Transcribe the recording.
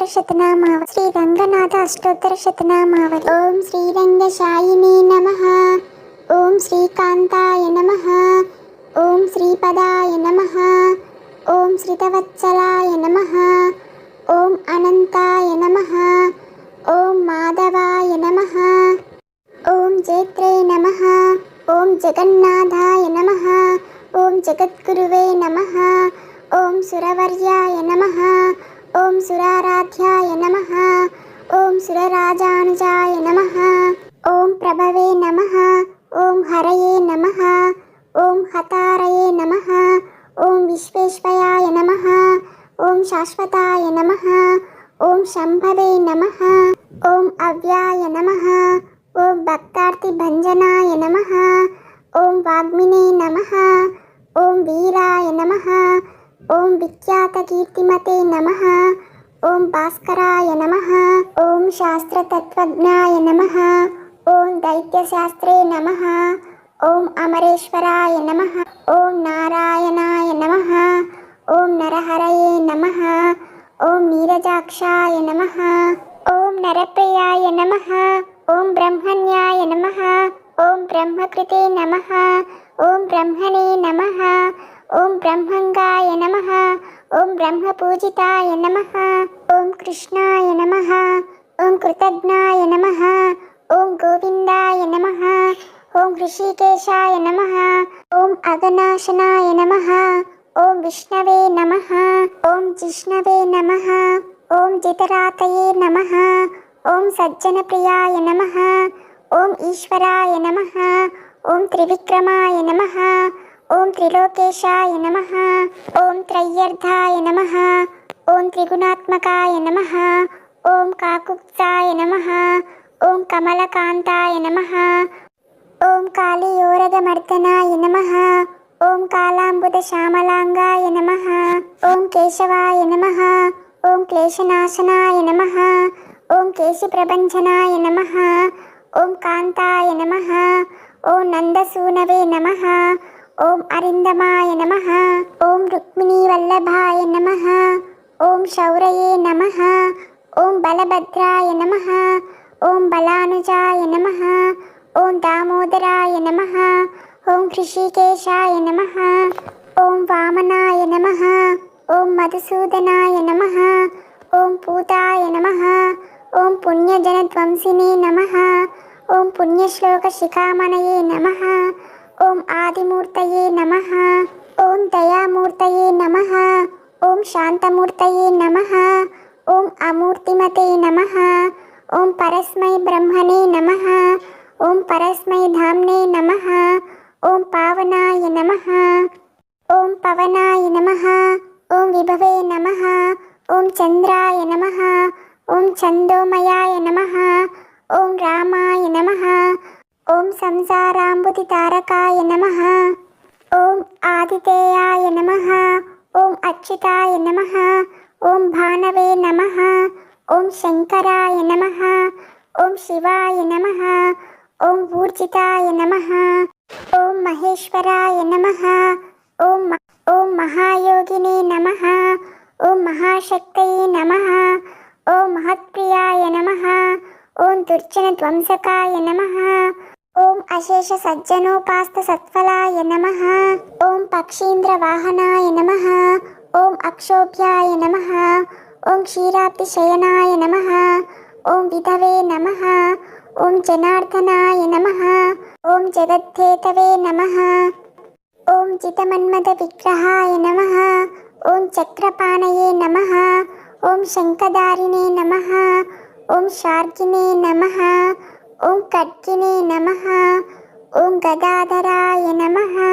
ಅಷ್ಟೋತ್ತರ ಶತನಾಮಾವ ಶ್ರೀ ರಂಗನಾಥ ಅಷ್ಟೋತ್ತರ ಶತನಾಮಾವಲಿ ಓಂ ಶ್ರೀರಂಗ ಶಾಯಿನೇ ನಮಃ ಓಂ ಶ್ರೀಕಾಂತಾಯ ನಮಃ ಓಂ ಶ್ರೀಪದಾಯ ನಮಃ ಓಂ ಶ್ರಿತವತ್ಸಲಾಯ ನಮಃ ಓಂ ಅನಂತಾಯ ನಮಃ ಓಂ ಮಾಧವಾಯ ನಮಃ ಓಂ ಜೇತ್ರೇ ನಮಃ ಓಂ ಜಗನ್ನಾಥಾಯ ನಮಃ ಓಂ ಜಗದ್ಗುರುವೇ ನಮಃ ಓಂ ಸುರವರ್ಯಾಯ ನಮಃ ओम सुराराध्याय नमः ओं सुरराजानुजाय नमः ओं प्रभवे नमः ओं हरये नमः ओं हतारये नमः ओं विश्वेश्वराय नमः ॐ शाश्वताय नमः ओं शंभवे नमः ओं अव्याय नमः ओं भक्तार्तिभञ्जनाय नमः ओं वाग्मिने नमः ॐ वीराय नमः ओम विख्यात विख्यातकीर्तिमते नमः ओम भास्कराय नमः ओम शास्त्र तत्वज्ञाय नमः ओम दैत्यशास्त्रे नमः ओम अमरेश्वराय नमः ओम नारायणाय नमः ओम नरहरये नमः ओम नीरजाक्षाय नमः ओम नरप्रियाय नमः ओम ब्रह्मण्याय नमः ओम ब्रह्मकृते नमः ओम ब्रह्मणे नमः ఓం బ్రహ్మంగాయ నమ ఓం బ్రహ్మ పూజితాయ నమ ఓం కృష్ణాయ నమ ఓం కృతజ్ఞాయ నమ ఓం గోవిందాయ నమ ఓం ఋషికేశాయ నమ ఓం అగనాశనాయ నమ ఓం విష్ణవే నమ ఓం జిష్ణవే నమ ఓం జితరాతయే నమ ఓం సజ్జనప్రియాయ నమ ఓం ఈశ్వరాయ నమ ఓం త్రివిక్రమాయ నమ ఓం త్రిలోకేశాయ నమ ఓం త్రయ్యర్థాయ నమ ఓం త్రిగుణాత్మకాయ నమ ఓం కాకుత్సాయ నమ ఓం కమలకాంతాయ నమ ఓం కాళీయోరగమర్దనాయ నమ ఓం కాళాంబుదశ్యామలాంగాయ నమ ఓం కేశవాయ నమ ఓం క్లేశనాశనాయ నమ ఓం కేశిప్రభంజనాయ నమ ఓం కాంతాయ నమ ఓం నందసూనవే నమ ஓம் அரிந்தமாய நமஹ ஓம் ருக்மிணி வல்லபாய நமஹ ஓம் சௌரையே நமஹ ஓம் பலபத்ராய நமஹ ஓம் பலானுஜாய நமஹ ஓம் தாமோதராய நமஹ ஓம் ரிஷிகேஷாய நமஹ ஓம் வாமனாய நமஹ ஓம் மதுசூதனாய நமஹ ஓம் பூதாய நமஹ ஓம் புண்ணியஜனத்வம்சினே நமஹ ஓம் புண்ணியஸ்லோகசிகாமணயே நமஹ ఓం ఆదిమూర్తయే నమ ఓం దయామూర్తయే నమ ఓం శాంతమూర్తయే నమ ఓం అమూర్తిమతే నమ ఓం పరస్మై బ్రహ్మణే నమ ఓం పరస్మై ధామ్నే నమ ఓం పావనాయ నమ ఓం పవనాయ నమ ఓం విభవే నమ ఓం చంద్రాయ నమ ఓం చందోమయాయ నమ ఓం రామాయ నమ ఓం సంసారాంబుతి తారకాయ నమ ఓం ఆదితేయాయ నమ ఓం అచ్యుతాయ నమ ఓం భానవే నమ ఓం శంకరాయ నమ ఓం శివాయ నమ ఓం ఊర్జితాయ నమ ఓం మహేశ్వరాయ నమ ఓం ఓం మహాయోగినే నమ ఓం మహాశక్తయే నమ ఓం మహత్ప్రియాయ నమ ఓం దుర్జన ధ్వంసకాయ నమ ఓం అశేష సజ్జనోపాస్త సత్ఫలాయ నమ ఓం పక్షీంద్ర వాహనాయ నమ ఓం అక్షోభ్యాయ నమ ఓం క్షీరాబ్ది శయనాయ నమ ఓం విధవే నమ ఓం జనార్దనాయ నమ ఓం జగద్ధేతవే నమ ఓం జితమన్మద విగ్రహాయ నమ ఓం చక్రపాణయే నమ ఓం శంఖదారిణే నమ ఓం శార్గినే నమ ஓம் கட்கினே நமஹா. ஓம் கதாதராய நமஹா.